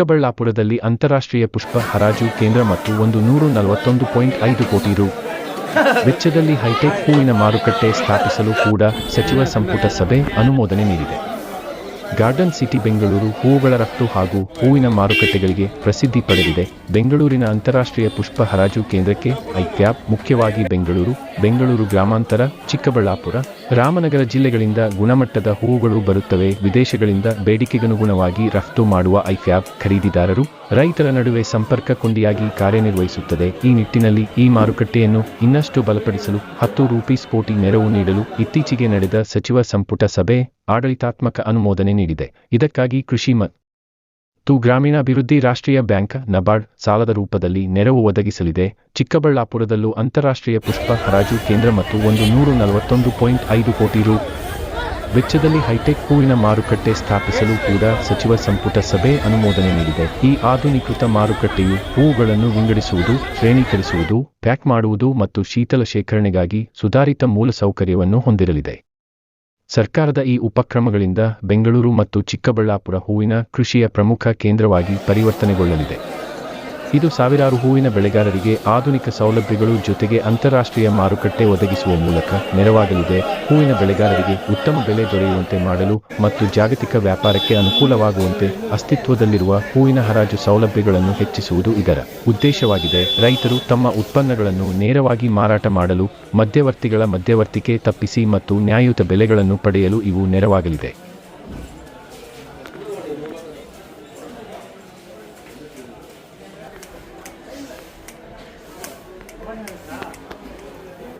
ಚಿಕ್ಕಬಳ್ಳಾಪುರದಲ್ಲಿ ಅಂತಾರಾಷ್ಟ್ರೀಯ ಪುಷ್ಪ ಹರಾಜು ಕೇಂದ್ರ ಮತ್ತು ಒಂದು ನೂರು ನಲವತ್ತೊಂದು ಪಾಯಿಂಟ್ ಐದು ಕೋಟಿ ರು. ವೆಚ್ಚದಲ್ಲಿ ಹೈಟೆಕ್ ಹೂವಿನ ಮಾರುಕಟ್ಟೆ ಸ್ಥಾಪಿಸಲು ಕೂಡ ಸಚಿವ ಸಂಪುಟ ಸಭೆ ಅನುಮೋದನೆ ನೀಡಿದೆ. ಗಾರ್ಡನ್ ಸಿಟಿ ಬೆಂಗಳೂರು ಹೂವುಗಳ ರಫ್ತು ಹಾಗೂ ಹೂವಿನ ಮಾರುಕಟ್ಟೆಗಳಿಗೆ ಪ್ರಸಿದ್ಧಿ ಪಡೆದಿದೆ. ಬೆಂಗಳೂರಿನ ಅಂತಾರಾಷ್ಟ್ರೀಯ ಪುಷ್ಪ ಹರಾಜು ಕೇಂದ್ರಕ್ಕೆ ಐಕ್ಯಾಪ್, ಮುಖ್ಯವಾಗಿ ಬೆಂಗಳೂರು ಬೆಂಗಳೂರು ಗ್ರಾಮಾಂತರ, ಚಿಕ್ಕಬಳ್ಳಾಪುರ, ರಾಮನಗರ ಜಿಲ್ಲೆಗಳಿಂದ ಗುಣಮಟ್ಟದ ಹೂವುಗಳು ಬರುತ್ತವೆ. ವಿದೇಶಗಳಿಂದ ಬೇಡಿಕೆಗನುಗುಣವಾಗಿ ರಫ್ತು ಮಾಡುವ ಐಕ್ಯಾಪ್ ಖರೀದಿದಾರರು ರೈತರ ನಡುವೆ ಸಂಪರ್ಕ ಕೊಂಡಿಯಾಗಿ ಕಾರ್ಯನಿರ್ವಹಿಸುತ್ತದೆ. ಈ ನಿಟ್ಟಿನಲ್ಲಿ ಈ ಮಾರುಕಟ್ಟೆಯನ್ನು ಇನ್ನಷ್ಟು ಬಲಪಡಿಸಲು ಹತ್ತು ರೂಪೀಸ್ ಕೋಟಿ ನೆರವು ನೀಡಲು ಇತ್ತೀಚೆಗೆ ನಡೆದ ಸಚಿವ ಸಂಪುಟ ಸಭೆ ಆಡಳಿತಾತ್ಮಕ ಅನುಮೋದನೆ ನೀಡಿದೆ. ಇದಕ್ಕಾಗಿ ಕೃಷಿ ಮತ್ತು ಗ್ರಾಮೀಣಾಭಿವೃದ್ಧಿ ರಾಷ್ಟ್ರೀಯ ಬ್ಯಾಂಕ್ ನಬಾರ್ಡ್ ಸಾಲದ ರೂಪದಲ್ಲಿ ನೆರವು ಒದಗಿಸಲಿದೆ. ಚಿಕ್ಕಬಳ್ಳಾಪುರದಲ್ಲೂ ಅಂತಾರಾಷ್ಟ್ರೀಯ ಪುಷ್ಪ ಹರಾಜು ಕೇಂದ್ರ ಮತ್ತು ಒಂದು ನೂರು ನಲವತ್ತೊಂದು ಪಾಯಿಂಟ್ ಐದು ಕೋಟಿ ರು ವೆಚ್ಚದಲ್ಲಿ ಹೈಟೆಕ್ ಹೂವಿನ ಮಾರುಕಟ್ಟೆ ಸ್ಥಾಪಿಸಲು ಕೂಡ ಸಚಿವ ಸಂಪುಟ ಸಭೆ ಅನುಮೋದನೆ ನೀಡಿದೆ. ಈ ಆಧುನೀಕೃತ ಮಾರುಕಟ್ಟೆಯು ಹೂವುಗಳನ್ನು ವಿಂಗಡಿಸುವುದು, ಶ್ರೇಣೀಕರಿಸುವುದು, ಪ್ಯಾಕ್ ಮಾಡುವುದು ಮತ್ತು ಶೀತಲ ಶೇಖರಣೆಗಾಗಿ ಸುಧಾರಿತ ಮೂಲಸೌಕರ್ಯವನ್ನು ಹೊಂದಿರಲಿದೆ. ಸರ್ಕಾರದ ಈ ಉಪಕ್ರಮಗಳಿಂದ ಬೆಂಗಳೂರು ಮತ್ತು ಚಿಕ್ಕಬಳ್ಳಾಪುರ ಹೂವಿನ ಕೃಷಿಯ ಪ್ರಮುಖ ಕೇಂದ್ರವಾಗಿ ಪರಿವರ್ತನೆಗೊಳ್ಳಲಿದೆ. ಇದು ಸಾವಿರಾರು ಹೂವಿನ ಬೆಳೆಗಾರರಿಗೆ ಆಧುನಿಕ ಸೌಲಭ್ಯಗಳು ಜೊತೆಗೆ ಅಂತಾರಾಷ್ಟ್ರೀಯ ಮಾರುಕಟ್ಟೆ ಒದಗಿಸುವ ಮೂಲಕ ನೆರವಾಗಲಿದೆ. ಹೂವಿನ ಬೆಳೆಗಾರರಿಗೆ ಉತ್ತಮ ಬೆಲೆ ದೊರೆಯುವಂತೆ ಮಾಡಲು ಮತ್ತು ಜಾಗತಿಕ ವ್ಯಾಪಾರಕ್ಕೆ ಅನುಕೂಲವಾಗುವಂತೆ ಅಸ್ತಿತ್ವದಲ್ಲಿರುವ ಹೂವಿನ ಹರಾಜು ಸೌಲಭ್ಯಗಳನ್ನು ಹೆಚ್ಚಿಸುವುದು ಇದರ ಉದ್ದೇಶವಾಗಿದೆ. ರೈತರು ತಮ್ಮ ಉತ್ಪನ್ನಗಳನ್ನು ನೇರವಾಗಿ ಮಾರಾಟ ಮಾಡಲು, ಮಧ್ಯವರ್ತಿಗಳ ಮಧ್ಯವರ್ತಿಕೆ ತಪ್ಪಿಸಿ ಮತ್ತು ನ್ಯಾಯಯುತ ಬೆಲೆಗಳನ್ನು ಪಡೆಯಲು ಇವು ನೆರವಾಗಲಿದೆ.